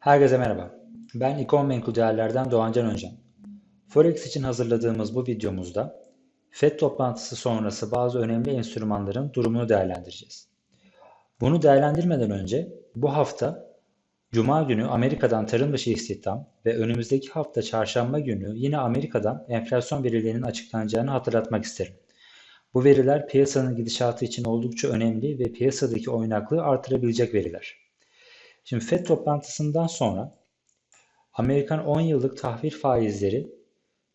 Herkese merhaba. Ben İkon Menkul Değerler'den Doğancan Öncan. Forex için hazırladığımız bu videomuzda FED toplantısı sonrası bazı önemli enstrümanların durumunu değerlendireceğiz. Bunu değerlendirmeden önce bu hafta Cuma günü Amerika'dan tarım dışı istihdam ve önümüzdeki hafta çarşamba günü yine Amerika'dan enflasyon verilerinin açıklanacağını hatırlatmak isterim. Bu veriler piyasanın gidişatı için oldukça önemli ve piyasadaki oynaklığı artırabilecek veriler. Şimdi FED toplantısından sonra Amerikan 10 yıllık tahvil faizleri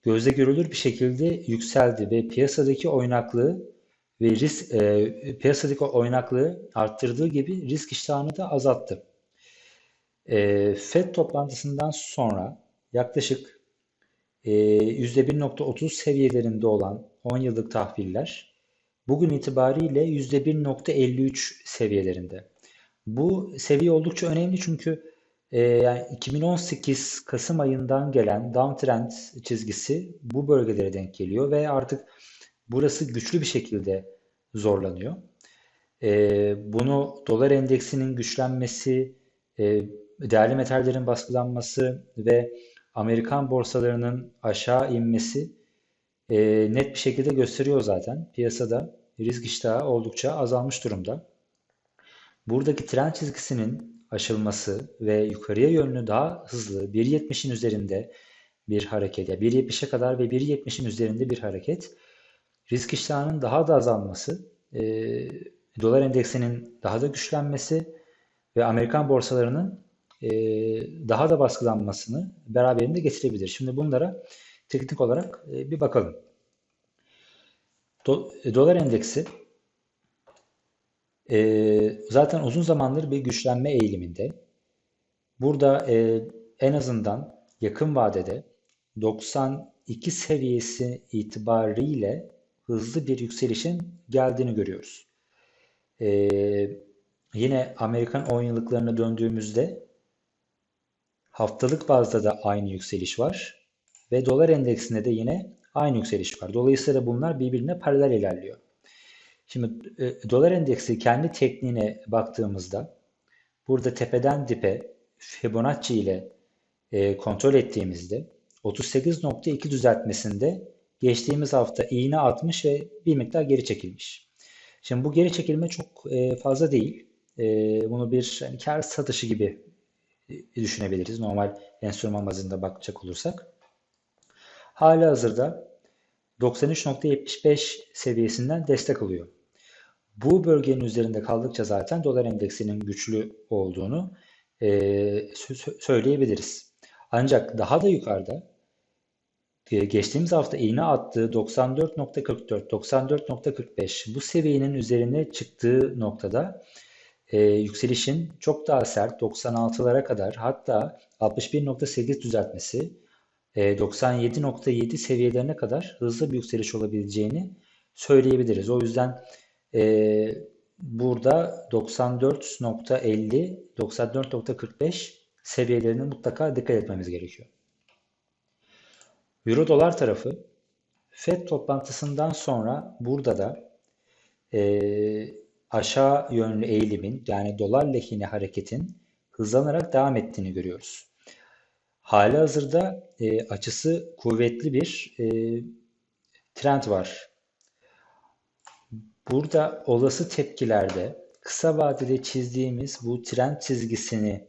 gözle görülür bir şekilde yükseldi ve piyasadaki oynaklığı ve risk e, piyasadaki oynaklığı arttırdığı gibi risk iştahını da azalttı. E, FED toplantısından sonra yaklaşık e, %1.30 seviyelerinde olan 10 yıllık tahviller bugün itibariyle %1.53 seviyelerinde. Bu seviye oldukça önemli çünkü e, yani 2018 Kasım ayından gelen downtrend çizgisi bu bölgelere denk geliyor ve artık burası güçlü bir şekilde zorlanıyor. E, bunu dolar endeksinin güçlenmesi, e, değerli metallerin baskılanması ve Amerikan borsalarının aşağı inmesi e, net bir şekilde gösteriyor zaten. Piyasada risk iştahı oldukça azalmış durumda. Buradaki trend çizgisinin aşılması ve yukarıya yönlü daha hızlı 1.70'in üzerinde bir hareket ya 1.70'e kadar ve 1.70'in üzerinde bir hareket risk iştahının daha da azalması e, dolar endeksinin daha da güçlenmesi ve Amerikan borsalarının e, daha da baskılanmasını beraberinde getirebilir. Şimdi bunlara teknik olarak e, bir bakalım. Do, e, dolar endeksi e, zaten uzun zamandır bir güçlenme eğiliminde. Burada e, en azından yakın vadede 92 seviyesi itibariyle hızlı bir yükselişin geldiğini görüyoruz. E, yine Amerikan 10 yıllıklarına döndüğümüzde haftalık bazda da aynı yükseliş var ve dolar endeksinde de yine aynı yükseliş var. Dolayısıyla bunlar birbirine paralel ilerliyor. Şimdi e, dolar endeksi kendi tekniğine baktığımızda burada tepeden dipe Fibonacci ile e, kontrol ettiğimizde 38.2 düzeltmesinde geçtiğimiz hafta iğne atmış ve bir miktar geri çekilmiş. Şimdi bu geri çekilme çok e, fazla değil. E, bunu bir yani kar satışı gibi e, düşünebiliriz. Normal enstrüman bazında bakacak olursak. Hala hazırda 93.75 seviyesinden destek alıyor. Bu bölgenin üzerinde kaldıkça zaten dolar endeksinin güçlü olduğunu e, söyleyebiliriz. Ancak daha da yukarıda e, geçtiğimiz hafta iğne attığı 94.44, 94.45 bu seviyenin üzerine çıktığı noktada e, yükselişin çok daha sert 96'lara kadar hatta 61.8 düzeltmesi e, 97.7 seviyelerine kadar hızlı bir yükseliş olabileceğini söyleyebiliriz. O yüzden ee, burada 94.50, 94.45 seviyelerine mutlaka dikkat etmemiz gerekiyor. Euro dolar tarafı FED toplantısından sonra burada da e, aşağı yönlü eğilimin yani dolar lehine hareketin hızlanarak devam ettiğini görüyoruz. Hali hazırda e, açısı kuvvetli bir e, trend var Burada olası tepkilerde kısa vadede çizdiğimiz bu trend çizgisini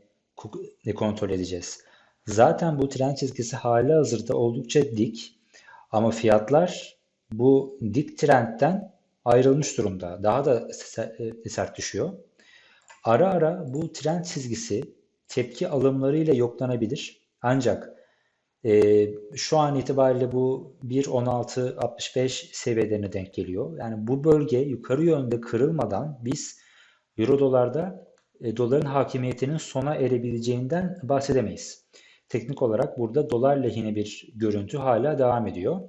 kontrol edeceğiz. Zaten bu trend çizgisi hali hazırda oldukça dik ama fiyatlar bu dik trendten ayrılmış durumda. Daha da e, sert düşüyor. Ara ara bu trend çizgisi tepki alımlarıyla yoklanabilir. Ancak e, şu an itibariyle bu 1.16.65 seviyelerine denk geliyor. Yani bu bölge yukarı yönde kırılmadan biz Euro dolarda e, doların hakimiyetinin sona erebileceğinden bahsedemeyiz. Teknik olarak burada dolar lehine bir görüntü hala devam ediyor.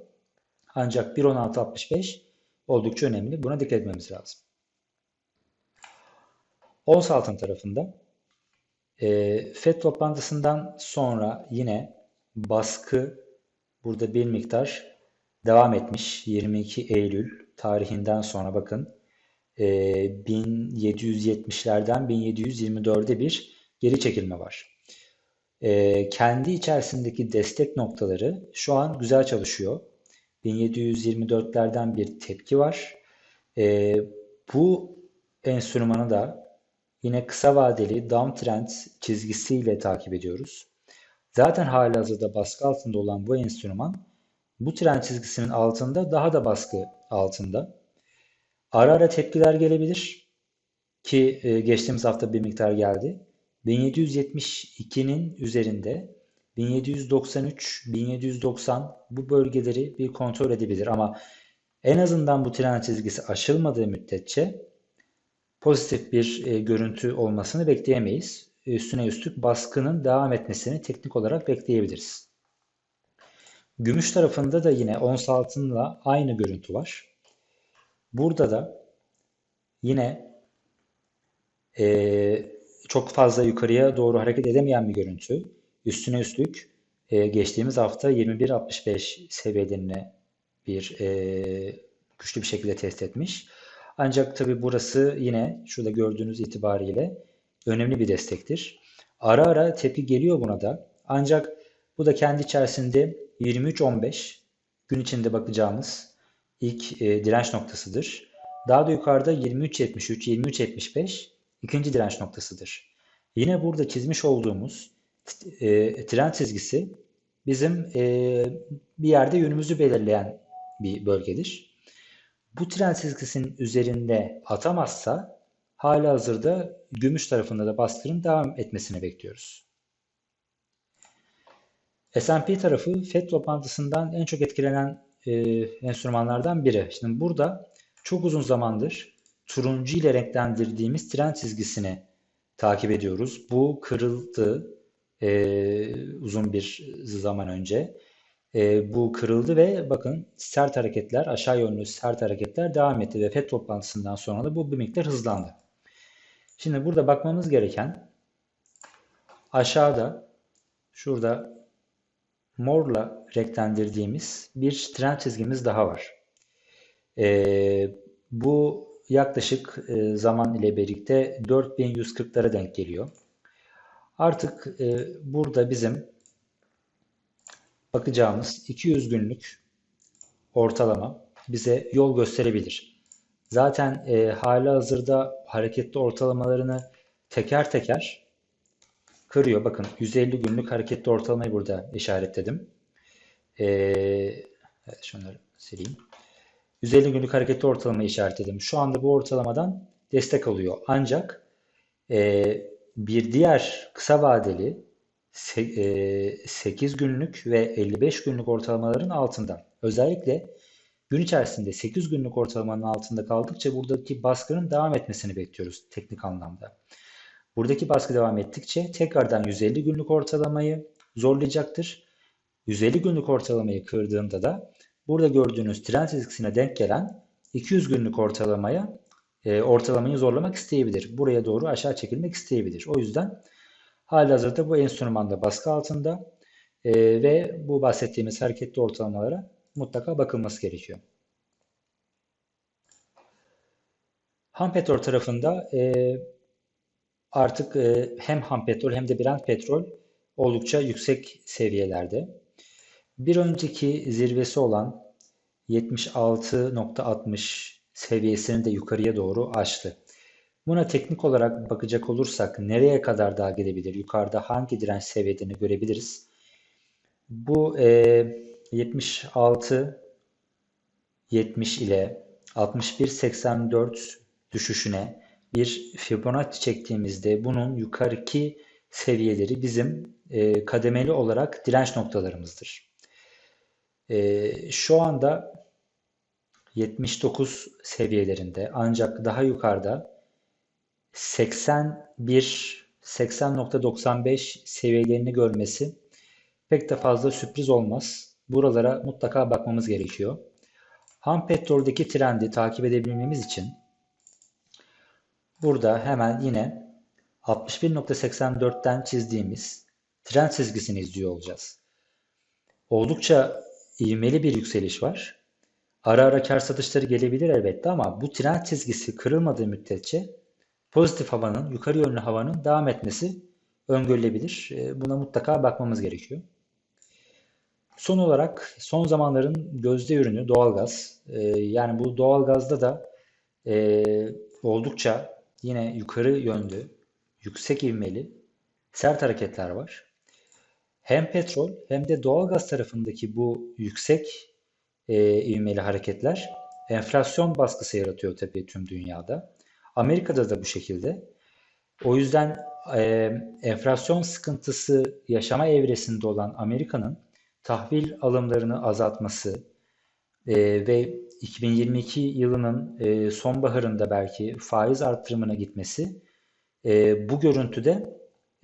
Ancak 1.16.65 oldukça önemli. Buna dikkat etmemiz lazım. Ons altın tarafında e, FED toplantısından sonra yine baskı burada bir miktar devam etmiş. 22 Eylül tarihinden sonra bakın 1770'lerden 1724'e bir geri çekilme var. E, kendi içerisindeki destek noktaları şu an güzel çalışıyor. 1724'lerden bir tepki var. E, bu enstrümanı da yine kısa vadeli downtrend çizgisiyle takip ediyoruz. Zaten halihazırda baskı altında olan bu enstrüman bu trend çizgisinin altında daha da baskı altında. Ara ara tepkiler gelebilir ki e, geçtiğimiz hafta bir miktar geldi. 1772'nin üzerinde 1793, 1790 bu bölgeleri bir kontrol edebilir ama en azından bu trend çizgisi aşılmadığı müddetçe pozitif bir e, görüntü olmasını bekleyemeyiz. Üstüne üstlük baskının devam etmesini teknik olarak bekleyebiliriz. Gümüş tarafında da yine ons altınla aynı görüntü var. Burada da yine e, çok fazla yukarıya doğru hareket edemeyen bir görüntü. Üstüne üstlük e, geçtiğimiz hafta 21.65 seviyelerine bir e, güçlü bir şekilde test etmiş. Ancak tabi burası yine şurada gördüğünüz itibariyle önemli bir destektir. Ara ara tepki geliyor buna da. Ancak bu da kendi içerisinde 23.15 gün içinde bakacağımız ilk e, direnç noktasıdır. Daha da yukarıda 23.73, 23.75 ikinci direnç noktasıdır. Yine burada çizmiş olduğumuz e, trend çizgisi bizim e, bir yerde yönümüzü belirleyen bir bölgedir. Bu trend çizgisinin üzerinde atamazsa hala hazırda gümüş tarafında da baskının devam etmesini bekliyoruz. S&P tarafı FED toplantısından en çok etkilenen e, enstrümanlardan biri. Şimdi burada çok uzun zamandır turuncu ile renklendirdiğimiz trend çizgisini takip ediyoruz. Bu kırıldı e, uzun bir zaman önce. E, bu kırıldı ve bakın sert hareketler, aşağı yönlü sert hareketler devam etti ve FED toplantısından sonra da bu bir miktar hızlandı. Şimdi burada bakmamız gereken aşağıda şurada morla renklendirdiğimiz bir trend çizgimiz daha var. E, bu yaklaşık e, zaman ile birlikte 4140'lara denk geliyor. Artık e, burada bizim bakacağımız 200 günlük ortalama bize yol gösterebilir. Zaten e, hala hazırda hareketli ortalamalarını teker teker kırıyor. Bakın 150 günlük hareketli ortalamayı burada işaretledim. E, evet, şunları sileyim. 150 günlük hareketli ortalamayı işaretledim. Şu anda bu ortalamadan destek alıyor. Ancak e, bir diğer kısa vadeli 8 e, günlük ve 55 günlük ortalamaların altında. Özellikle gün içerisinde 8 günlük ortalamanın altında kaldıkça buradaki baskının devam etmesini bekliyoruz teknik anlamda. Buradaki baskı devam ettikçe tekrardan 150 günlük ortalamayı zorlayacaktır. 150 günlük ortalamayı kırdığında da burada gördüğünüz trend çizgisine denk gelen 200 günlük ortalamaya e, ortalamayı zorlamak isteyebilir. Buraya doğru aşağı çekilmek isteyebilir. O yüzden halihazırda bu enstrümanda baskı altında e, ve bu bahsettiğimiz hareketli ortalamalara mutlaka bakılması gerekiyor. Ham petrol tarafında e, artık e, hem ham petrol hem de Brent petrol oldukça yüksek seviyelerde. Bir önceki zirvesi olan 76.60 seviyesini de yukarıya doğru açtı. Buna teknik olarak bakacak olursak nereye kadar daha gidebilir? Yukarıda hangi direnç seviyelerini görebiliriz? Bu e, 76 70 ile 61 84 düşüşüne bir Fibonacci çektiğimizde bunun yukarıki seviyeleri bizim e, kademeli olarak direnç noktalarımızdır. E, şu anda 79 seviyelerinde ancak daha yukarıda 81 80.95 seviyelerini görmesi pek de fazla sürpriz olmaz. Buralara mutlaka bakmamız gerekiyor. Ham petroldeki trendi takip edebilmemiz için burada hemen yine 61.84'ten çizdiğimiz trend çizgisini izliyor olacağız. Oldukça ivmeli bir yükseliş var. Ara ara kar satışları gelebilir elbette ama bu trend çizgisi kırılmadığı müddetçe pozitif havanın, yukarı yönlü havanın devam etmesi öngörülebilir. E, Buna mutlaka bakmamız gerekiyor. Son olarak son zamanların gözde ürünü doğalgaz. E, Yani bu doğalgazda da e, oldukça yine yukarı yönlü, yüksek ivmeli, sert hareketler var. Hem petrol hem de doğalgaz tarafındaki bu yüksek e, ivmeli hareketler enflasyon baskısı yaratıyor tabii tüm dünyada. Amerika'da da bu şekilde. O yüzden e, enflasyon sıkıntısı yaşama evresinde olan Amerika'nın tahvil alımlarını azaltması e, ve 2022 yılının e, sonbaharında belki faiz artırımına gitmesi e, bu görüntüde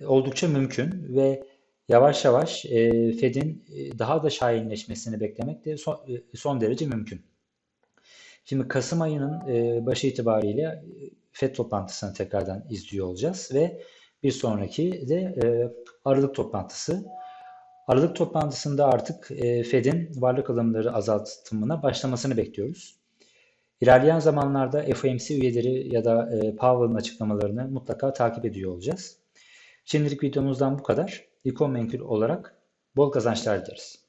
oldukça mümkün ve yavaş yavaş e, Fed'in e, daha da şahinleşmesini beklemek de son, e, son derece mümkün. Şimdi Kasım ayının e, başı itibariyle e, FED toplantısını tekrardan izliyor olacağız ve bir sonraki de e, Aralık toplantısı. Aralık toplantısında artık e, Fed'in varlık alımları azaltımına başlamasını bekliyoruz. İlerleyen zamanlarda FOMC üyeleri ya da e, Powell'ın açıklamalarını mutlaka takip ediyor olacağız. Şimdilik videomuzdan bu kadar. İkon Menkul olarak bol kazançlar dileriz.